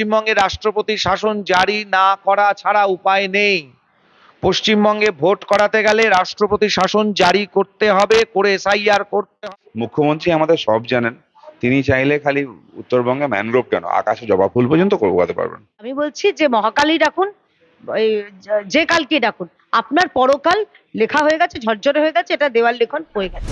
পশ্চিমবঙ্গে রাষ্ট্রপতি শাসন জারি না করা ছাড়া উপায় নেই। পশ্চিমবঙ্গে ভোট করাতে গেলে রাষ্ট্রপতি শাসন জারি করতে হবে করে এসআইআর করতে হবে। মুখ্যমন্ত্রী আমাদের সব জানেন তিনি চাইলে খালি উত্তরবঙ্গে ম্যানগ্রোভ কেন? আকাশে জবা ফুল পর্যন্ত করবাতে পারবেন। আমি বলছি যে মহাকালী ডাকুন যে কালকে ডাকুন আপনার পরকাল লেখা হয়ে গেছে ঝরঝরে হয়ে গেছে এটা দেওয়াল লেখন হয়ে গেছে।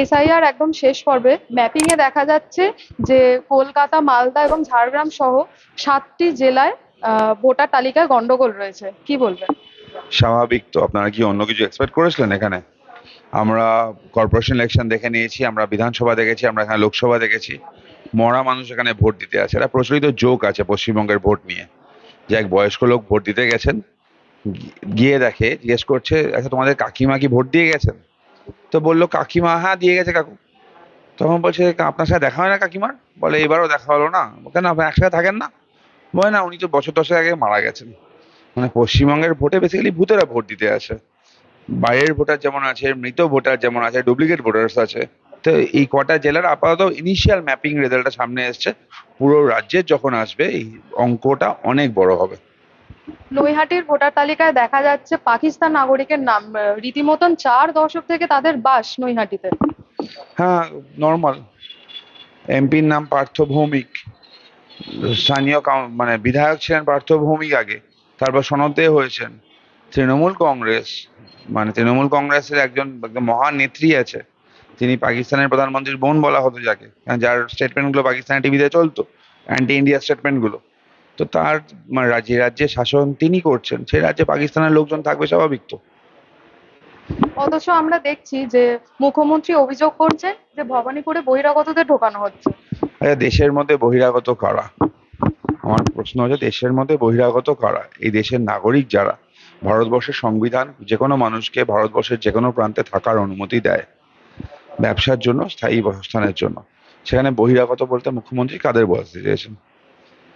এসআইআর একদম শেষ পর্বে। ম্যাপিং এ দেখা যাচ্ছে যে কলকাতা, মালদা এবং ঝাড়গ্রাম সহ সাতটি জেলায় ভোটার তালিকায় গন্ডগোল রয়েছে। কি বলবেন? স্বাভাবিক তো। আপনারা কি অন্য কিছু এক্সপেক্ট করেছিলেন এখানে? আমরা কর্পোরেশন ইলেকশন দেখে নিয়েছি, আমরা বিধানসভা দেখেছি, আমরা এখানে লোকসভা দেখেছি। মরা মানুষ এখানে ভোট দিতে আছে এটা প্রচলিত জোক আছে পশ্চিমবঙ্গের ভোট নিয়ে। যে এক বয়স্ক লোক ভোট দিতে গেছেন, গিয়ে দেখে, জিজ্ঞেস করছে আচ্ছা তোমাদের কাকিমা কি ভোট দিয়ে গেছেন? তো বলল, কাকিমা হ্যাঁ দিয়ে গেছে কাকু। তখন বলছে, আপনার সাথে দেখা হয় না কাকিমার? বলে, এবারও দেখা হলো না। কেন আপনি একসাথে থাকেন না? বলে, না, উনি তো বছর দশেক আগে মারা গেছেন। মানে পশ্চিমবঙ্গের ভোটে বেসিক্যালি ভূতেরা ভোট দিতে আসে। বাইরের ভোটার যেমন আছে, মৃত ভোটার যেমন আছে ডুপ্লিকেট ভোটার্স আছে। তো এই কটা জেলার আপাতত ইনিশিয়াল ম্যাপিং রেজাল্টটা সামনে এসছে। পুরো রাজ্যের যখন আসবে, এই অঙ্কটা অনেক বড় হবে। নৈহাটির ভোটার তালিকায় দেখা যাচ্ছে পাকিস্তান নাগরিকের নাম রীতিমতন চার দশক থেকে তাদের বাস নৈহাটিতে। হ্যাঁ নর্মাল এমপির নাম পার্থ ভৌমিক। স্থানীয় মানে বিধায়ক ছিলেন পার্থ ভৌমিক আগে, তারপর সনদে হয়েছেন তৃণমূল কংগ্রেস। মানে তৃণমূল কংগ্রেসের একজন মহান নেত্রী আছে, তিনি পাকিস্তানের প্রধানমন্ত্রীর বোন বলা হতো যাকে যার স্টেটমেন্টগুলো পাকিস্তানের টিভিতে চলতো অ্যান্টি ইন্ডিয়া স্টেটমেন্টগুলো তো তার মানে রাজ্যে রাজ্যে শাসন তিনি করছেন সে রাজ্যে পাকিস্তানের লোকজন থাকবে স্বাভাবিক তো। অথচ আমরা দেখছি যে মুখ্যমন্ত্রী অভিযোগ করছেন যে ভবানীপুরে বহিরাগতদের ঢোকানো হচ্ছে। দেশের মধ্যে বহিরাগত কারা? আমার প্রশ্ন হচ্ছে দেশের মধ্যে বহিরাগত কারা? এই দেশের নাগরিক যারা ভারতবর্ষের সংবিধান যে কোনো মানুষকে ভারতবর্ষের যে কোনো প্রান্তে থাকার অনুমতি দেয় ব্যবসার জন্য স্থায়ী বাসস্থানের জন্য। সেখানে বহিরাগত বলতে মুখ্যমন্ত্রী কাদের বলতে চেয়েছেন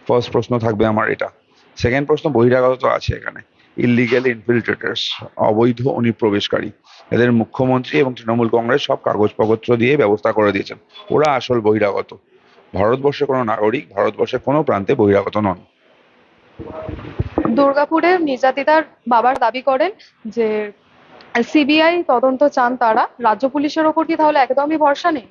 ফার্স্ট প্রশ্ন থাকবে আমার এটা। সেকেন্ড প্রশ্ন বহিরাগত তো আছে এখানে। ইলিগেল ইনফিল্ট্রেটার্স অবৈধ অনুপ্রবেশকারী এদের মুখ্যমন্ত্রী এবং তৃণমূল কংগ্রেস সব কাগজপত্র দিয়ে ব্যবস্থা করে দিয়েছেন। ওরা আসল বহিরাগত। ভারতবর্ষের কোনো নাগরিক ভারতবর্ষের কোনো প্রান্তে বহিরাগত নন। দুর্গাপুরে নির্যাতিতার বাবার দাবি করেন যে, সিবিআই তদন্ত চান তারা। রাজ্য পুলিশের ওপর কি তাহলে একদমই ভরসা নেই?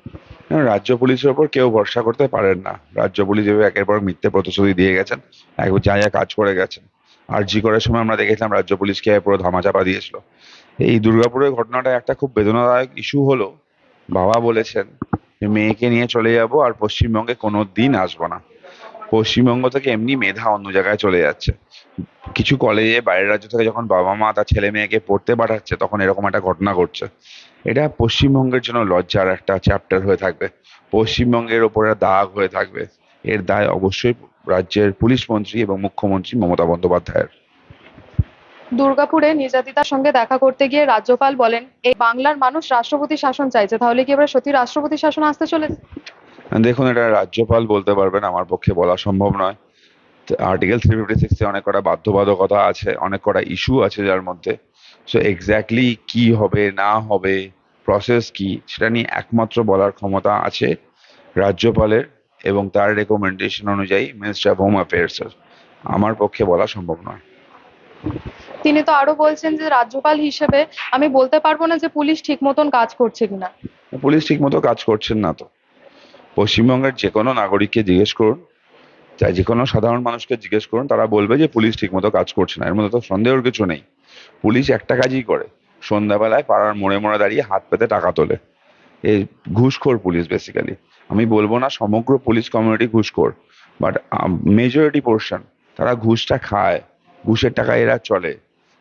রাজ্য পুলিশের ওপর কেউ ভরসা করতে পারেন না। রাজ্য পুলিশ একের পর মিথ্যে প্রতিশ্রুতি দিয়ে গেছেন, একবার যা যা কাজ করে গেছেন। আর জি করার সময় আমরা দেখেছিলাম রাজ্য পুলিশকে পুরো ধামাচাপা দিয়েছিল। এই দুর্গাপুরের ঘটনাটা একটা খুব বেদনাদায়ক ইস্যু হলো। বাবা বলেছেন যে মেয়েকে নিয়ে চলে যাব আর পশ্চিমবঙ্গে কোনো দিন আসব না। পশ্চিমবঙ্গ থেকে এমনি মেধা অন্য জায়গায় চলে যাচ্ছে। কিছু কলেজে বাইরের রাজ্য থেকে যখন বাবা মা তার ছেলে মেয়েকে পড়তে পাঠাচ্ছে, তখন এরকম একটা ঘটনা ঘটছে। এটা পশ্চিমবঙ্গের জন্য লজ্জার একটা চ্যাপ্টার হয়ে থাকবে। পশ্চিমবঙ্গের ওপরে দাগ হয়ে থাকবে। এর দায় অবশ্যই রাজ্যের পুলিশ মন্ত্রী এবং মুখ্যমন্ত্রী মমতা বন্দ্যোপাধ্যায়ের। দুর্গাপুরে নির্যাতিতার সঙ্গে দেখা করতে গিয়ে রাজ্যপাল বলেন এই বাংলার মানুষ রাষ্ট্রপতি শাসন চাইছে তাহলে কি এবার সত্যি রাষ্ট্রপতি শাসন আসতে চলেছে? দেখুন এটা রাজ্যপাল বলতে পারবেন আমার পক্ষে বলা সম্ভব নয়। আর্টিকেল থ্রি ফিফটি সিক্সে অনেক কটা বাধ্যবাধকতা আছে অনেক কটা ইস্যু আছে যার মধ্যে। সো এক্স্যাক্টলি কি হবে না হবে প্রসেস কি সেটা নিয়ে একমাত্র বলার ক্ষমতা আছে রাজ্যপালের এবং তার রেকমেন্ডেশন অনুযায়ী মিনিস্টার অফ হোম অ্যাফেয়ার্সের আমার পক্ষে বলা সম্ভব নয়। তিনি তো আরও বলছেন যে রাজ্যপাল হিসেবে আমি বলতে পারব না যে পুলিশ ঠিক মতন কাজ করছে কিনা। পুলিশ ঠিক মতো কাজ করছেন না তো। পশ্চিমবঙ্গের যে কোনো নাগরিককে জিজ্ঞেস করুন চাই যে কোনো সাধারণ মানুষকে জিজ্ঞেস করুন তারা বলবে যে পুলিশ ঠিকমতো কাজ করছে না। এর মধ্যে তো সন্দেহের কিছু নেই। পুলিশ একটা কাজই করে। সন্ধ্যাবেলায় পাড়ার মোড়ে মোড়ে দাঁড়িয়ে হাত পেতে টাকা তোলে। এই ঘুষখোর পুলিশ বেসিক্যালি আমি বলব না সমগ্র পুলিশ কমিউনিটি ঘুষখোর। বাট মেজরিটি পোর্শন তারা ঘুষটা খায়। ঘুষের টাকা এরা চলে।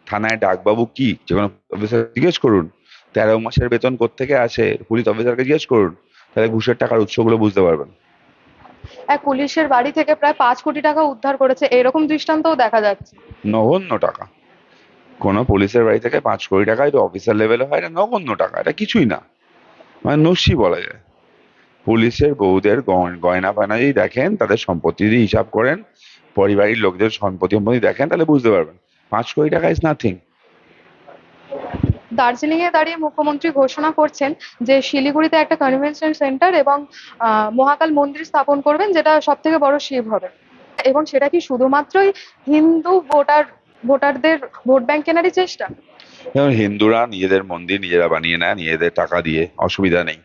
থানায় ডাকবাবু কি? যে কোনো অফিসার জিজ্ঞেস করুন। তেরো মাসের বেতন কোত্থেকে আসে পুলিশ অফিসারকে জিজ্ঞেস করুন। তাহলে ঘুষের টাকার উৎসগুলো বুঝতে পারবেন। এক পুলিশের বাড়ি থেকে প্রায় পাঁচ কোটি টাকা উদ্ধার করেছে। এরকম দৃষ্টান্তও দেখা যাচ্ছে। নগণ্য টাকা। কোনো পুলিশের বাড়ি থেকে পাঁচ কোটি টাকা এটা অফিসার লেভেলে হয়, এটা নগণ্য টাকা, এটা কিছুই না। মানে নস্যি বলা যায়। পুলিশের বউদের গয়- গয়না ফয়না যদি দেখেন, তাদের সম্পত্তি যদি হিসাব করেন, পরিবারের লোকদের সম্পত্তি সম্পত্তি দেখেন, তাহলে বুঝতে পারবেন। পাঁচ কোটি টাকা ইজ নাথিং দার্জিলিং এ দাঁড়িয়ে মুখ্যমন্ত্রী ঘোষণা করছেন যে শিলিগুড়িতে একটা কনভেনশন সেন্টার এবং মহাকাল মন্দির স্থাপন করবেন, যেটা সব থেকে বড় শিব হবে। এবং সেটা কি শুধুমাত্রই হিন্দু ভোটার ভোটারদের ভোট ব্যাংক কেনারই চেষ্টা? যেমন হিন্দুরা নিজেদের মন্দির নিজেরা বানিয়ে নেয়, নিজেদের টাকা দিয়ে, অসুবিধা নেই।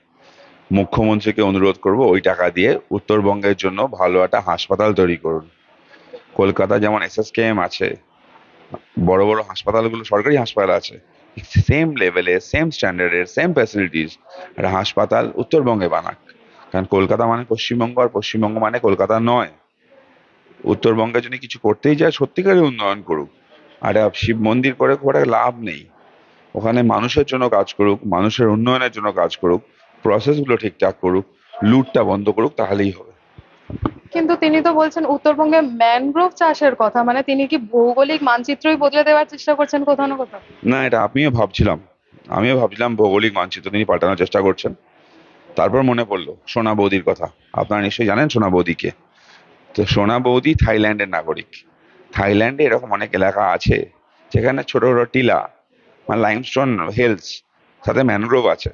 মুখ্যমন্ত্রীকে অনুরোধ করব, ওই টাকা দিয়ে উত্তরবঙ্গের জন্য ভালো একটা হাসপাতাল তৈরি করুন। কলকাতা যেমন এসএসকেএম আছে, বড় বড় হাসপাতালগুলো সরকারি হাসপাতাল আছে সেম লেভেলে সেম স্ট্যান্ডার্ডের সেম ফ্যাসিলিটিস একটা হাসপাতাল উত্তরবঙ্গে বানাক। কারণ কলকাতা মানে পশ্চিমবঙ্গ, আর পশ্চিমবঙ্গ মানে কলকাতা নয়। উত্তরবঙ্গে যদি কিছু করতেই যায় সত্যিকারের উন্নয়ন করুক। আর শিব মন্দির করে খুব একটা লাভ নেই। ওখানে মানুষের জন্য কাজ করুক মানুষের উন্নয়নের জন্য কাজ করুক প্রসেসগুলো ঠিকঠাক করুক লুটটা বন্ধ করুক তাহলেই হবে। কিন্তু তিনি তো বলছেন উত্তরবঙ্গে ম্যানগ্রোভ চাষের কথা মানে তিনি কি ভৌগোলিক মানচিত্রই বদলে দেওয়ার চেষ্টা করছেন কোথাও না কোথাও? না এটা আমিও ভাবছিলাম। আমিও ভাবছিলাম ভৌগোলিক মানচিত্র তিনি পাল্টানোর চেষ্টা করছেন। তারপর মনে পড়ল সোনা বৌদির কথা। আপনারা নিশ্চয়ই জানেন সোনা বৌদিকে তো সোনা বৌদি থাইল্যান্ডের নাগরিক। থাইল্যান্ডে এরকম অনেক এলাকা আছে, যেখানে ছোট ছোট টিলা মানে লাইমস্টোন হেলস সাথে ম্যানগ্রোভ আছে।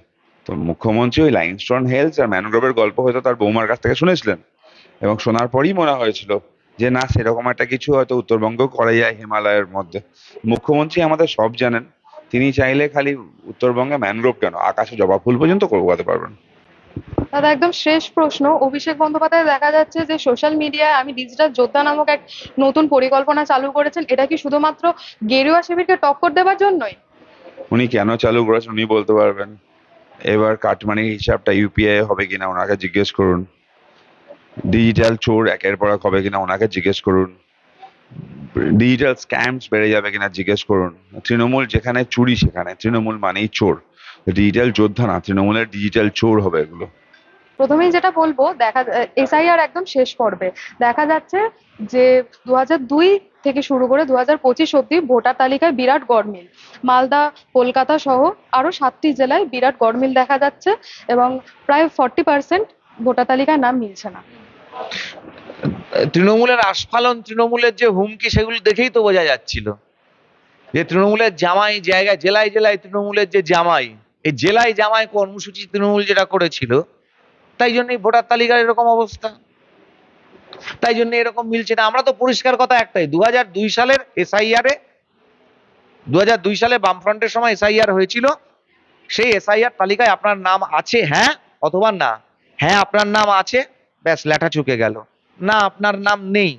তো মুখ্যমন্ত্রী ওই লাইমস্টোন হেলস আর ম্যানগ্রোভের গল্প হয়তো তার বৌমার কাছ থেকে শুনেছিলেন। এবং শোনার পরই মনে হয়েছিল যে, না, সেরকম একটা কিছু হয়তো উত্তরবঙ্গ করা যায় হিমালয়ের মধ্যে। মুখ্যমন্ত্রী আমাদের সব জানেন। তিনি চাইলে খালি উত্তরবঙ্গে ম্যানগ্রোভ কেন? আকাশে জবা ফুল পর্যন্ত করবাতে পারবেন দাদা, একদম শেষ প্রশ্ন। অভিষেক বন্দ্যোপাধ্যায়, দেখা যাচ্ছে যে সোশ্যাল মিডিয়ায় আমি ডিজিটাল যোদ্ধা নামক এক নতুন পরিকল্পনা চালু করেছেন। এটা কি শুধুমাত্র গেরুয়া শিবিরকে টক্কর দেওয়ার জন্যই? উনি কেন চালু করেছেন উনি বলতে পারবেন। এবার কাটমানির হিসাবটা ইউপিআই হবে কিনা ওনাকে জিজ্ঞেস করুন। ডিজিটাল চোর একের পর এক হবে কিনা ওনাকে জিজ্ঞেস করুন। ডিজিটাল স্ক্যামস বেড়ে যাবে কিনা জিজ্ঞেস করুন। তৃণমূল যেখানে চুরি সেখানে। তৃণমূল মানেই চোর। ডিজিটাল যোদ্ধা না তৃণমূলের ডিজিটাল চোর হবে এগুলো। প্রথমেই যেটা বলব দেখা এসআইআর একদম শেষ পর্বে। দেখা যাচ্ছে যে দু দুই থেকে শুরু করে দু হাজার পঁচিশ অব্দি ভোটার তালিকায় বিরাট গড়মিল। মালদা কলকাতা সহ আরও সাতটি জেলায় বিরাট গড়মিল দেখা যাচ্ছে এবং প্রায় ফর্টি পার্সেন্ট ভোটার তালিকায় নাম মিলছে না। তৃণমূলের আস্ফালন তৃণমূলের যে হুমকি সেগুলো দেখেই তো বোঝা যাচ্ছিল। যে তৃণমূলের জামাই জায়গায় জেলায় জেলায় তৃণমূলের যে জামাই এই জেলায় জামাই কর্মসূচি তৃণমূল যেটা করেছিল, তাই জন্যই ভোটার তালিকার এরকম অবস্থা। তাই জন্য এরকম মিলছে না। আমরা তো পরিষ্কার কথা একটাই দু সালের এসআইআর দু সালে বামফ্রন্টের সময় এসআইআর হয়েছিল, সেই এসআইআর তালিকায় আপনার নাম আছে হ্যাঁ অথবা না। হ্যাঁ আপনার নাম আছে, ব্যাস, লেঠা চুকে গেল। না, আপনার নাম নেই।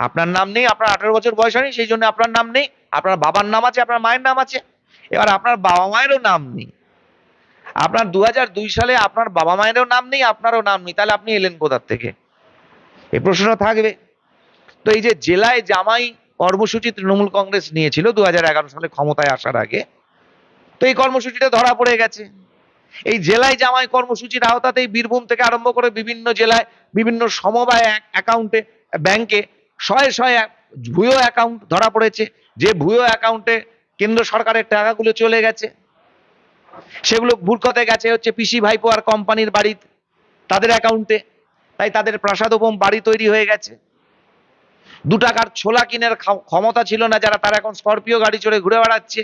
আপনার নাম নেই, আপনার আঠারো বছর বয়স হয়নি, সেই জন্য আপনার নাম নেই। আপনার বাবার নাম আছে, আপনার মায়ের নাম আছে। এবার আপনার বাবা মায়েরও নাম নেই। আপনার দু সালে আপনার বাবা মায়েরও নাম নেই, আপনারও নাম নেই, তাহলে আপনি এলেন কোথার থেকে? এ প্রশ্ন থাকবে। তো এই যে জেলায় জামাই কর্মসূচি তৃণমূল কংগ্রেস নিয়েছিল দু হাজার এগারো সালে ক্ষমতায় আসার আগে, তো এই কর্মসূচিটা ধরা পড়ে গেছে। এই জেলায় জামাই কর্মসূচির আওতাতেই বীরভূম থেকে আরম্ভ করে বিভিন্ন জেলায়, বিভিন্ন সমবায় অ্যাকাউন্টে ব্যাংকে শয়ে শয়ে ভুয়ো অ্যাকাউন্ট ধরা পড়েছে। যে ভুয়ো অ্যাকাউন্টে কেন্দ্র সরকারের টাকাগুলো চলে গেছে। সেগুলো ভুরকতে গেছে হচ্ছে পিসি ভাইপো আর কোম্পানির বাড়ি তাদের অ্যাকাউন্টে। তাই তাদের প্রাসাদোপম বাড়ি তৈরি হয়ে গেছে। দু টাকার ছোলা কিনের ক্ষমতা ছিল না যারা তারা এখন স্করপিও গাড়ি চড়ে ঘুরে বেড়াচ্ছে।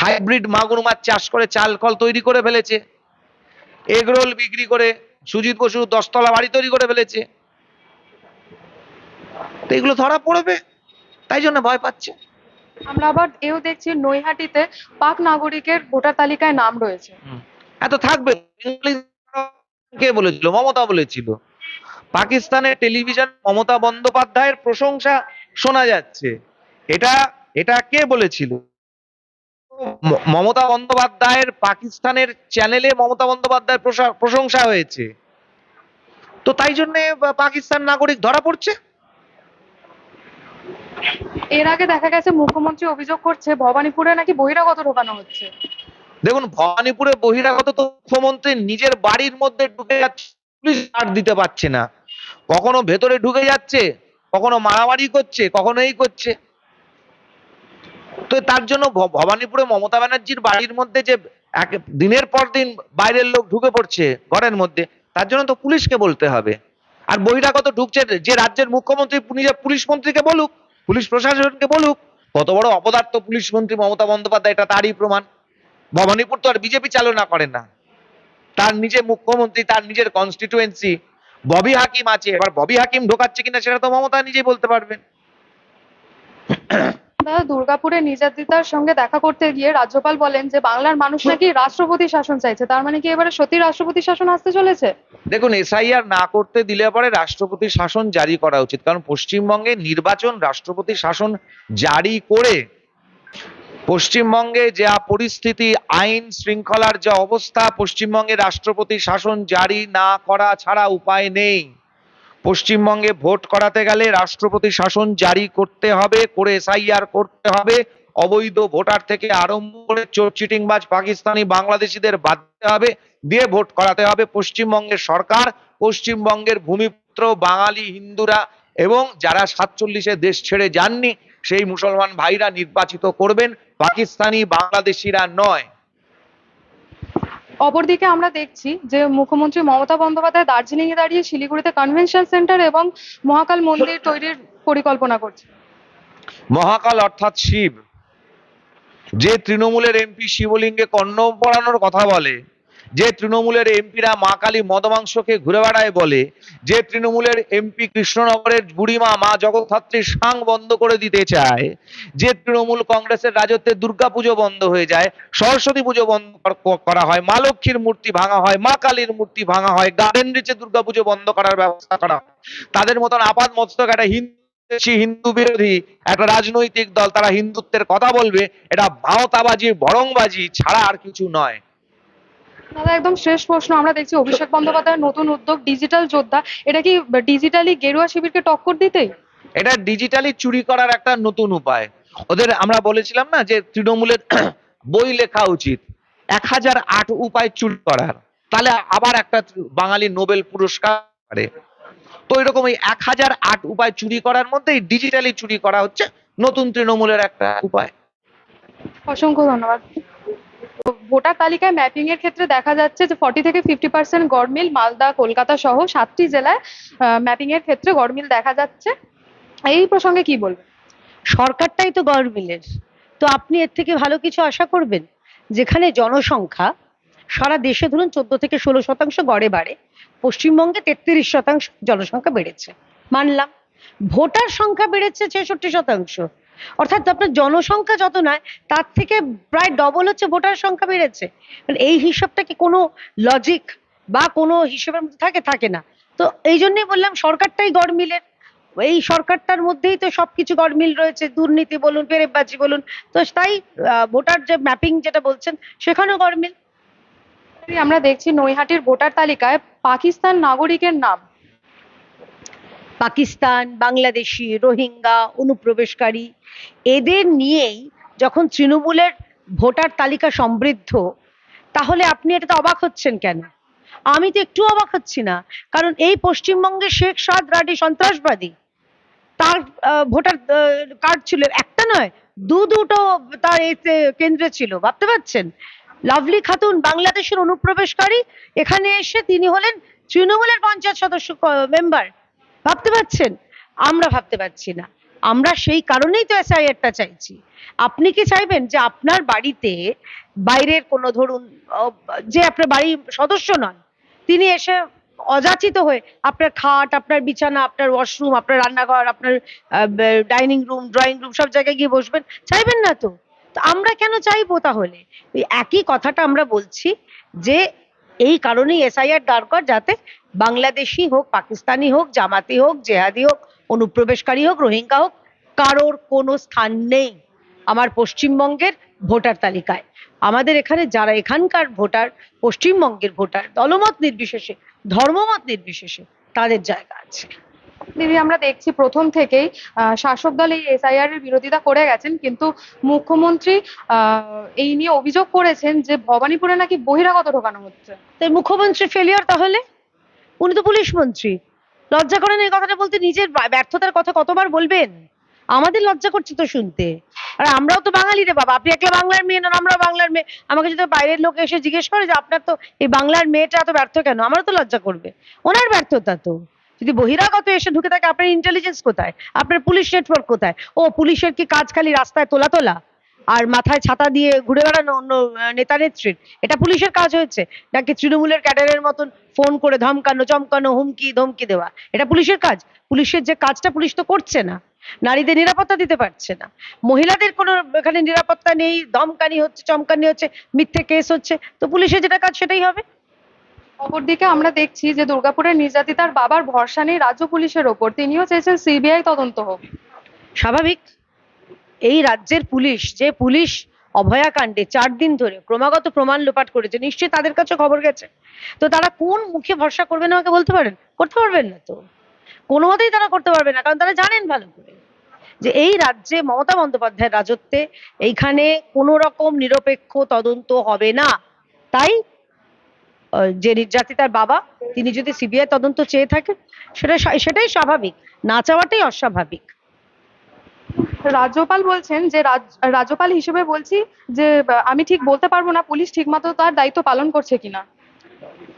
হাইব্রিড মাগুর মাছ চাষ করে চাল কল তৈরি করে ফেলেছে। এগরোল বিক্রি করে সুজিত বসু দশতলা বাড়ি তৈরি করে ফেলেছে। এগুলো ধরা পড়বে, তাই জন্য ভয় পাচ্ছে। আমরা আবার এও দেখছি নৈহাটিতে পাক নাগরিকের ভোটার তালিকায় নাম রয়েছে। এত থাকবে। কে বলেছিল? মমতা বলেছিল। পাকিস্তানের টেলিভিশন মমতা বন্দ্যোপাধ্যায়ের প্রশংসা শোনা যাচ্ছে। এটা এটা কে বলেছিল? মমতা বন্দ্যোপাধ্যায়ের পাকিস্তানের চ্যানেলে মমতা বন্দ্যোপাধ্যায়ের প্রশংসা হয়েছে। তো তাই জন্য পাকিস্তান নাগরিক ধরা পড়ছে? এর আগে দেখা গেছে মুখ্যমন্ত্রী অভিযোগ করছে, ভবানীপুরে নাকি বহিরাগত ঢোকানো হচ্ছে। দেখুন, ভবানীপুরে বহিরাগত তো মুখ্যমন্ত্রী নিজের বাড়ির মধ্যে ঢুকে যাচ্ছে, পুলিশ গার্ড দিতে পারছে না। কখনো ভেতরে ঢুকে যাচ্ছে, কখনো মারামারি করছে, কখনো এই করছে। তো তার জন্য ভবানীপুরে মমতা ব্যানার্জির বাড়ির মধ্যে যে এক দিনের পর দিন বাইরের লোক ঢুকে পড়ছে ঘরের মধ্যে, তার জন্য তো পুলিশকে বলতে হবে। আর বহিরাগত ঢুকছে যে রাজ্যের মুখ্যমন্ত্রী নিজে পুলিশ মন্ত্রীকে বলুক পুলিশ প্রশাসনকে বলুক, কত বড় অপদার্থ পুলিশ মন্ত্রী মমতা বন্দ্যোপাধ্যায়, এটা তারই প্রমাণ। ভবানীপুর তো আর বিজেপি চালনা করে না। তার নিজে মুখ্যমন্ত্রী, তার নিজের কনস্টিটুয়েন্সি ববি হাকিম আছে। এবার ববি হাকিম ঢোকাচ্ছে কিনা সেটা তো মমতা নিজেই বলতে পারবেন। দাদা দুর্গাপুরে নির্যাতিতার সঙ্গে দেখা করতে গিয়ে রাজ্যপাল বলেন যে, বাংলার মানুষ নাকি রাষ্ট্রপতি শাসন চাইছে। তার মানে কি এবারে সত্যি রাষ্ট্রপতি শাসন আসতে চলেছে? দেখুন, এসআইআর না করতে দিলে পরে রাষ্ট্রপতি শাসন জারি করা উচিত। কারণ পশ্চিমবঙ্গে নির্বাচন, রাষ্ট্রপতি শাসন জারি করে পশ্চিমবঙ্গে যা পরিস্থিতি, আইন শৃঙ্খলার যা অবস্থা, পশ্চিমবঙ্গে রাষ্ট্রপতি শাসন জারি না করা ছাড়া উপায় নেই। পশ্চিমবঙ্গে ভোট করাতে গেলে রাষ্ট্রপতি শাসন জারি করতে হবে, করে এসআইআর করতে হবে, অবৈধ ভোটার থেকে আরম্ভ করে চোর, চিটিংবাজ, পাকিস্তানি বাংলাদেশিদের বাদ দিতে হবে, দিয়ে ভোট করাতে হবে পশ্চিমবঙ্গের সরকার, পশ্চিমবঙ্গের ভূমিপুত্র, বাঙালি, হিন্দুরা এবং যারা সাতচল্লিশে দেশ ছেড়ে যাননি, সেই মুসলমান ভাইরা নির্বাচিত করবেন, পাকিস্তানি বাংলাদেশিরা নয়। অপরদিকে আমরা দেখছি যে মুখ্যমন্ত্রী মমতা বন্দ্যোপাধ্যায় দার্জিলিং এ দাঁড়িয়ে শিলিগুড়িতে কনভেনশন সেন্টার এবং মহাকাল মন্দির তৈরির পরিকল্পনা করছে। মহাকাল অর্থাৎ শিব। যে তৃণমূলের এমপি শিবলিঙ্গে কর্ণ পড়ানোর কথা বলে যে তৃণমূলের এমপিরা মা কালী মদমাংসকে ঘুরে বেড়ায় বলে, যে তৃণমূলের এমপি কৃষ্ণনগরের বুড়িমা মা জগদ্ধাত্রীর সাং বন্ধ করে দিতে চায়, যে তৃণমূল কংগ্রেসের রাজত্বে দুর্গাপুজো বন্ধ হয়ে যায়, সরস্বতী পুজো বন্ধ করা হয়, মা লক্ষ্মীর মূর্তি ভাঙা হয়, মা কালীর মূর্তি ভাঙা হয়, গার্ডেন রিচে দুর্গাপুজো বন্ধ করার ব্যবস্থা করা হয়। তাদের মতন আপাত মস্তক একটা হিন্দু হিন্দু বিরোধী একটা রাজনৈতিক দল, তারা হিন্দুত্বের কথা বলবে, এটা ভাওতাবাজি, বরংবাজি ছাড়া আর কিছু নয়। দাদা একদম শেষ প্রশ্ন। আমরা দেখছি অভিষেক বন্দ্যোপাধ্যায়ের নতুন উদ্যোগ ডিজিটাল যোদ্ধা। এটা কি ডিজিটালি গেরুয়া শিবিরকে টক্কর দিতেই এটা ডিজিটালি চুরি করার একটা নতুন উপায়। ওদের আমরা বলেছিলাম না যে তৃণমূলের বই লেখা উচিত। এক হাজার আট উপায় চুরি করার। তাহলে আবার একটা বাঙালি নোবেল পুরস্কার পারে তো এরকম এই এক হাজার আট উপায় চুরি করার মধ্যেই ডিজিটালি চুরি করা হচ্ছে নতুন তৃণমূলের একটা উপায়। অসংখ্য ধন্যবাদ। ভোটার তালিকায় ম্যাপিং এর ক্ষেত্রে দেখা যাচ্ছে যে ফর্টি থেকে ফিফটি পার্সেন্ট গড়মিল মালদা, কলকাতা সহ সাতটি জেলায় ম্যাপিং এর ক্ষেত্রে গড়মিল দেখা যাচ্ছে। এই প্রসঙ্গে কি বলবেন? সরকারটাই তো গভর্নমেন্টের তো আপনি এর থেকে ভালো কিছু আশা করবেন? যেখানে জনসংখ্যা সারা দেশে ধরুন চোদ্দ থেকে ষোলো শতাংশ গড়ে বাড়ে, পশ্চিমবঙ্গে তেত্রিশ শতাংশ জনসংখ্যা বেড়েছে। মানলাম। ভোটার সংখ্যা বেড়েছে ছেষট্টি শতাংশ। অর্থাৎ আপনার জনসংখ্যা যত নয়, তার থেকে প্রায় ডবল হচ্ছে ভোটার সংখ্যা বেড়েছে। মানে এই হিসাবটা কি কোনো লজিক বা কোনো হিসেবের মধ্যে থাকে? থাকে না। তো এই জন্যই বললাম, সরকারটাই গড়মিলের। এই সরকারটার মধ্যেই তো সবকিছু গড়মিল রয়েছে। দুর্নীতি বলুন পেরেববাজি বলুন। তো তাই ভোটার যে ম্যাপিং যেটা বলছেন, সেখানেও গড়মিল। আমরা দেখছি নৈহাটির ভোটার তালিকায় পাকিস্তান নাগরিকের নাম। পাকিস্তান, বাংলাদেশি, রোহিঙ্গা, অনুপ্রবেশকারী, এদের নিয়েই যখন তৃণমূলের ভোটার তালিকা সমৃদ্ধ, তাহলে আপনি এটাতে অবাক হচ্ছেন কেন? আমি তো একটু অবাক হচ্ছি না, কারণ এই পশ্চিমবঙ্গে শেখ সাদ রাডি সন্ত্রাসবাদী, তার ভোটার কার্ড ছিল, একটা নয়, দু দুটো তার এতে কেন্দ্রে ছিল, ভাবতে পারছেন? লাভলি খাতুন বাংলাদেশের অনুপ্রবেশকারী, এখানে এসে তিনি হলেন তৃণমূলের পঞ্চায়েত সদস্য মেম্বার ভাবতে পারছেন? আমরা ভাবতে পারছি না। আমরা সেই কারণেই তো এসআইআরটা চাইছি। আপনি কি চাইবেন যে আপনার বাড়িতে বাইরের কোনো ধরুন যে আপনার বাড়ির সদস্য নন, তিনি এসে অযাচিত হয়ে আপনার খাট, আপনার বিছানা, আপনার ওয়াশরুম আপনার রান্নাঘর, আপনার ডাইনিং রুম ড্রয়িং রুম সব জায়গায় গিয়ে বসবেন? চাইবেন না তো। আমরা কেন চাইব তাহলে? একই কথাটা আমরা বলছি যে এই কারণেই এসআইআর দরকার যাতে বাংলাদেশি হোক পাকিস্তানি হোক জামাতি হোক জেহাদি হোক অনুপ্রবেশকারী হোক রোহিঙ্গা হোক কারোর কোনো স্থান নেই আমার পশ্চিমবঙ্গের ভোটার তালিকায়। আমাদের এখানে যারা এখানকার ভোটার পশ্চিমবঙ্গের ভোটার দলমত নির্বিশেষে ধর্মমত নির্বিশেষে তাদের জায়গা আছে। দিদি আমরা দেখছি প্রথম থেকেই আহ, শাসক দল এই এসআইআর এর বিরোধিতা করে গেছেন কিন্তু মুখ্যমন্ত্রী আহ, এই নিয়ে অভিযোগ করেছেন যে ভবানীপুরে নাকি বহিরাগত ঢোকানো হচ্ছে। তাই মুখ্যমন্ত্রী ফেলিয়ার তাহলে? উনি তো পুলিশ মন্ত্রী। লজ্জা করেন এই কথাটা বলতে নিজের ব্যর্থতার কথা কতবার বলবেন? আমাদের লজ্জা করছে তো শুনতে। আর আমরাও তো বাঙালি রে বাবা। আপনি একলা বাংলার মেয়ে না আমরাও বাংলার মেয়ে। আমাকে যদি বাইরের লোক এসে জিজ্ঞেস করে যে, আপনার তো এই বাংলার মেয়েটা এত ব্যর্থ কেন? আমারও তো লজ্জা করবে। ওনার ব্যর্থতা তো। যদি বহিরাগত এসে ঢুকে থাকে, আপনার ইন্টেলিজেন্স কোথায়? আপনার পুলিশ নেটওয়ার্ক কোথায়? ও পুলিশের কি কাজ খালি রাস্তায় তোলা তোলা আর মাথায় ছাতা দিয়ে ঘুরে বেড়ানো অন্য নেতা নেত্রীর। এটা পুলিশের কাজ হয়েছে। নাকি তৃণমূলের ক্যাডারের মতন ফোন করে ধমকানো চমকানো হুমকি ধমকি দেওয়া? এটা পুলিশের কাজ। পুলিশের যে কাজটা পুলিশ তো করছে না। নারীদের নিরাপত্তা দিতে পারছে না। মহিলাদের কোনো এখানে নিরাপত্তা নেই ধমকানি হচ্ছে চমকানি হচ্ছে মিথ্যে কেস হচ্ছে। তো পুলিশের যেটা কাজ সেটাই হবে। অপরদিকে আমরা দেখছি যে দুর্গাপুরের নির্যাতিতার বাবার ভরসা নেই রাজ্য পুলিশের ওপর। তিনিও চেয়েছেন সিবিআই তদন্ত হোক। স্বাভাবিক। এই রাজ্যের পুলিশ, যে পুলিশ অভয়াকাণ্ডে চার দিন ধরে ক্রমাগত প্রমাণ লোপাট করেছে, নিশ্চয়ই তাদের কাছে খবর গেছে। তো তারা কোন মুখে ভরসা করবেন আমাকে বলতে পারেন? করতে পারবেন না তো। কোনো মতেই তারা করতে পারবে না, কারণ তারা জানেন ভালো করে যে এই রাজ্যে মমতা বন্দ্যোপাধ্যায়ের রাজত্বে এইখানে কোনো রকম নিরপেক্ষ তদন্ত হবে না। তাই যে নির্যাতিতার বাবা, তিনি যদি সিবিআই তদন্ত চেয়ে থাকেন, সেটা সেটাই স্বাভাবিক, না চাওয়াটাই অস্বাভাবিক। রাজ্যপাল বলছেন যে রাজ- রাজ্যপাল হিসেবে বলছি যে আমি ঠিক বলতে পারব না, পুলিশ ঠিকমতো তার দায়িত্ব পালন করছে কিনা।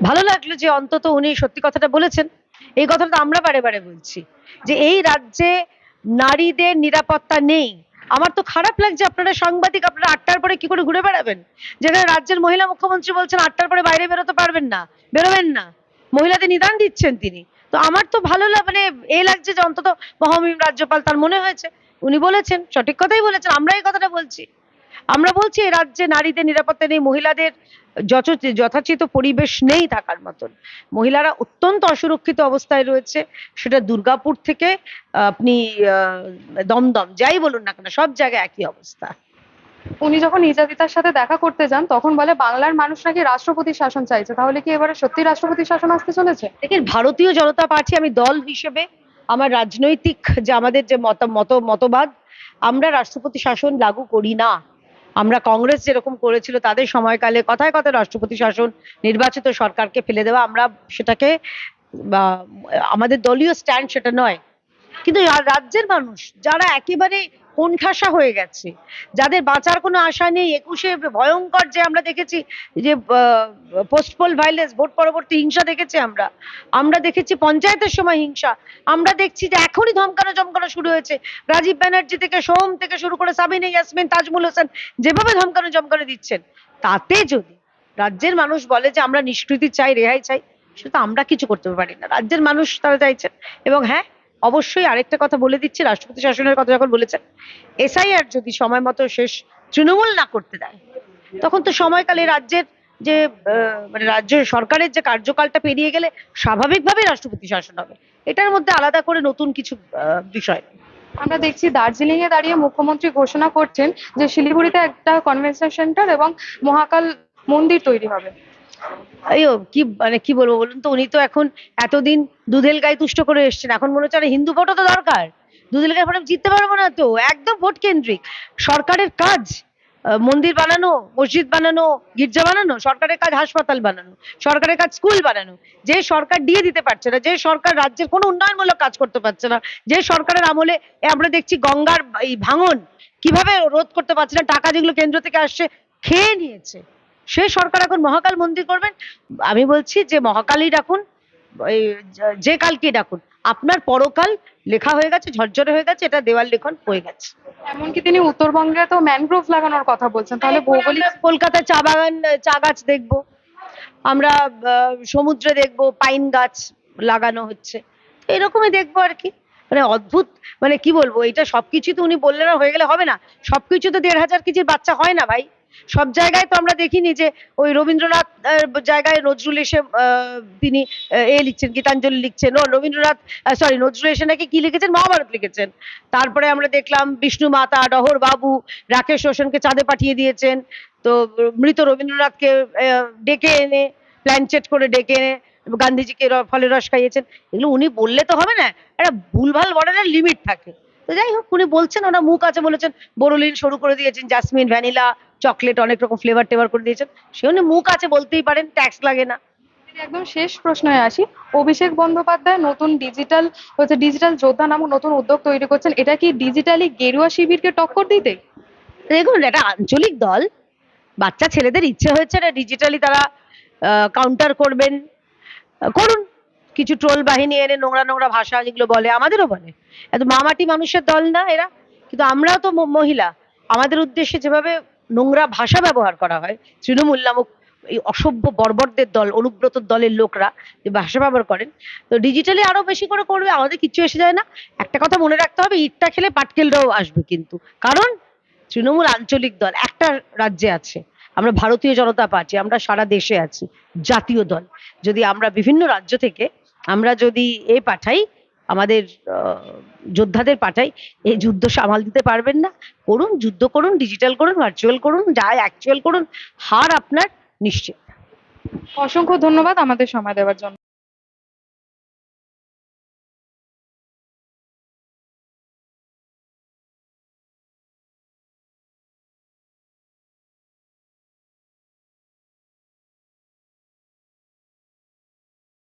ভালো লাগল যে অন্তত উনি সত্যি কথাটা বলেছেন। এই কথাটা আমরা বারে বারে বলছি যে, এই রাজ্যে নারীদের নিরাপত্তা নেই। আমার তো খারাপ লাগছে, আপনারা সাংবাদিক, আপনারা আটটার পরে কি করে ঘুরে বেড়াবেন? যেখানে রাজ্যের মহিলা মুখ্যমন্ত্রী বলছেন আটটার পরে বাইরে বেরোতে পারবেন না, বেরোবেন না। মহিলাদের নিদান দিচ্ছেন তিনি। তো আমার তো ভালো লাগ মানে এ লাগছে যে, অন্তত মহামহিম রাজ্যপাল তার মনে হয়েছে। উনি বলেছেন সঠিক কথাই বলেছেন আমরা এই কথাটা বলছি। আমরা বলছি এই রাজ্যে নারীদের নিরাপত্তা নেই মহিলাদের যথোচিত পরিবেশ নেই থাকার মতন। মহিলারা অত্যন্ত অসুরক্ষিত অবস্থায় রয়েছে সেটা দুর্গাপুর থেকে আপনি আহ, দমদম যাই বলুন না কেন সব জায়গায় একই অবস্থা। উনি যখন নির্যাতিতার সাথে দেখা করতে যান তখন বলে বাংলার মানুষ নাকি রাষ্ট্রপতি শাসন চাইছে তাহলে কি এবারে সত্যি রাষ্ট্রপতি শাসন আসতে চলেছে? দেখেন ভারতীয় জনতা পার্টি আমি দল হিসেবে আমার রাজনৈতিক যে আমাদের যে মত মত, মতবাদ, আমরা রাষ্ট্রপতি শাসন লাগু করি না। আমরা কংগ্রেস যেরকম করেছিল তাদের সময়কালে কথায় কথায় রাষ্ট্রপতি শাসন, নির্বাচিত সরকারকে ফেলে দেওয়া, আমরা সেটাকে, বা, আমাদের দলীয় স্ট্যান্ড সেটা নয়। কিন্তু রাজ্যের মানুষ, যারা একেবারে কোণঠাসা হয়ে গেছে। যাদের বাঁচার কোনো আশা নেই, একুশে ভয়ঙ্কর যে আমরা দেখেছি, যে পোস্টপোল ভাইলেন্স ভোট পরবর্তী হিংসা দেখেছি আমরা। আমরা দেখেছি পঞ্চায়েতের সময় হিংসা। আমরা দেখছি যে এখনই ধমকানো চমকানো শুরু হয়েছে। রাজীব ব্যানার্জি থেকে, সোম থেকে শুরু করে সাবিনা ইয়াসমিন, তাজমুল হোসেন যেভাবে ধমকানো চমকানো দিচ্ছেন, তাতে যদি রাজ্যের মানুষ বলে যে আমরা নিষ্কৃতি চাই, রেহাই চাই, সেটা আমরা কিছু করতে পারি না। রাজ্যের মানুষ তারা চাইছেন। এবং হ্যাঁ অবশ্যই আরেকটা কথা বলে দিচ্ছি, রাষ্ট্রপতি শাসনের কথা যখন বলেছেন, এসআইআর যদি সময় মতো শেষ তৃণমূল না করতে দেয়, তখন তো সময়কালে রাজ্যের যে মানে রাজ্য সরকারের যে কার্যকালটা পেরিয়ে গেলে স্বাভাবিকভাবে রাষ্ট্রপতি শাসন হবে। এটার মধ্যে আলাদা করে নতুন কিছু বিষয় আমরা দেখছি দার্জিলিং এ দাঁড়িয়ে মুখ্যমন্ত্রী ঘোষণা করছেন যে শিলিগুড়িতে একটা কনভেনশন সেন্টার এবং মহাকাল মন্দির তৈরি হবে। আইও, কি মানে কি বলব বলুন তো, উনি তো এখন এতদিন দুধেল গায়ে তুষ্ট করে এসছেন। এখন মনে হচ্ছে হিন্দু ভোটও তো দরকার। দুধেল গায়ে ভোট জিততে পারব না তো, একদম ভোট কেন্দ্রিক। সরকারের কাজ মন্দির বানানো, মসজিদ বানানো, গির্জা বানানো, সরকারের কাজ হাসপাতাল বানানো, সরকারের কাজ স্কুল বানানো। যে সরকার দিয়ে দিতে পারছে না, যে সরকার রাজ্যের কোনো উন্নয়নমূলক কাজ করতে পারছে না, যে সরকারের আমলে আমরা দেখছি গঙ্গার এই ভাঙন, কীভাবে রোধ করতে পারছে না, টাকা যেগুলো কেন্দ্র থেকে আসছে, খেয়ে নিয়েছে। সেই সরকার এখন মহাকাল মন্দির করবেন। আমি বলছি যে মহাকালই ডাকুন এই যে- কালকে ডাকুন। আপনার পরকাল লেখা হয়ে গেছে ঝরঝরে হয়ে গেছে এটা দেওয়াল লেখন হয়ে গেছে। এমনকি তিনি উত্তরবঙ্গে তো ম্যানগ্রোভ লাগানোর কথা বলছেন তাহলে ভৌগোলিক আমরা কলকাতায় চা বাগান চা গাছ দেখব। আমরা সমুদ্রে দেখব পাইন গাছ লাগানো হচ্ছে। এরকমই দেখব আর কি। মানে অদ্ভুত মানে কি বলব এটা সবকিছু তো উনি বললেন না হয়ে গেলে হবে না। সবকিছু তো দেড় হাজার কেজির বাচ্চা হয় না ভাই। সব জায়গায় তো আমরা দেখিনি যে ওই রবীন্দ্রনাথ জায়গায় নজরুল এসে তিনি এ লিখছেন, গীতাঞ্জলি লিখছেন। ও, রবীন্দ্রনাথ সরি নজরুল এসে নাকি কি লিখেছেন? মহাভারত লিখেছেন। তারপরে আমরা দেখলাম বিষ্ণু মাতা, ডহর বাবু, রাকেশ রোশনকে চাঁদে পাঠিয়ে দিয়েছেন। তো মৃত রবীন্দ্রনাথকে ডেকে এনে, প্ল্যানচেট করে ডেকে এনে গান্ধীজিকে ফলের রস খাইয়েছেন। এগুলো উনি বললে তো হবে না, একটা ভুলভাল বলার লিমিট থাকে। তো যাই হোক উনি বলছেন ওনার মুখ আছে বলেছেন বোরোলিন শুরু করে দিয়েছেন জাসমিন ভ্যানিলা চকলেট অনেক রকম ফ্লেভার টেভার করে দিয়েছেন। সে উনি মুখ আছে বলতেই পারেন ট্যাক্স লাগে না। একদম শেষ প্রশ্নে আসি। অভিষেক বন্দ্যোপাধ্যায় নতুন ডিজিটাল হচ্ছে ডিজিটাল যোদ্ধা নামক নতুন উদ্যোগ তৈরি করছেন। এটা কি ডিজিটালি গেরুয়া শিবিরকে টক্কর দিতে? দেখুন এটা আঞ্চলিক দল। বাচ্চা ছেলেদের ইচ্ছে হয়েছে এটা ডিজিটালি তারা কাউন্টার করবেন। করুন। কিছু ট্রোল বাহিনী এনে নোংরা নোংরা ভাষা যেগুলো বলে, আমাদেরও বলে। এত মামাটি মানুষের দল না এরা, কিন্তু আমরাও তো মহিলা। আমাদের উদ্দেশ্যে যেভাবে নোংরা ভাষা ব্যবহার করা হয়, তৃণমূল নামক এই অসভ্য বর্বরদের দল, অনুব্রত দলের লোকরা যে ভাষা ব্যবহার করেন, তো ডিজিটালি আরও বেশি করে করবে, আমাদের কিচ্ছু এসে যায় না। একটা কথা মনে রাখতে হবে, ইটটা খেলে পাটকেলটাও আসবে কিন্তু। কারণ তৃণমূল আঞ্চলিক দল একটা রাজ্যে আছে, আমরা ভারতীয় জনতা পার্টি, আমরা সারা দেশে আছি, জাতীয় দল। যদি আমরা বিভিন্ন রাজ্য থেকে আমরা যদি এ পাঠাই, আমাদের যোদ্ধাদের পাঠাই এই যুদ্ধ সামাল দিতে পারবেন না। করুন, যুদ্ধ করুন ডিজিটাল করুন ভার্চুয়াল করুন, যা অ্যাকচুয়াল করুন, হার আপনার নিশ্চিত। অসংখ্য ধন্যবাদ আমাদের সময় দেওয়ার জন্য।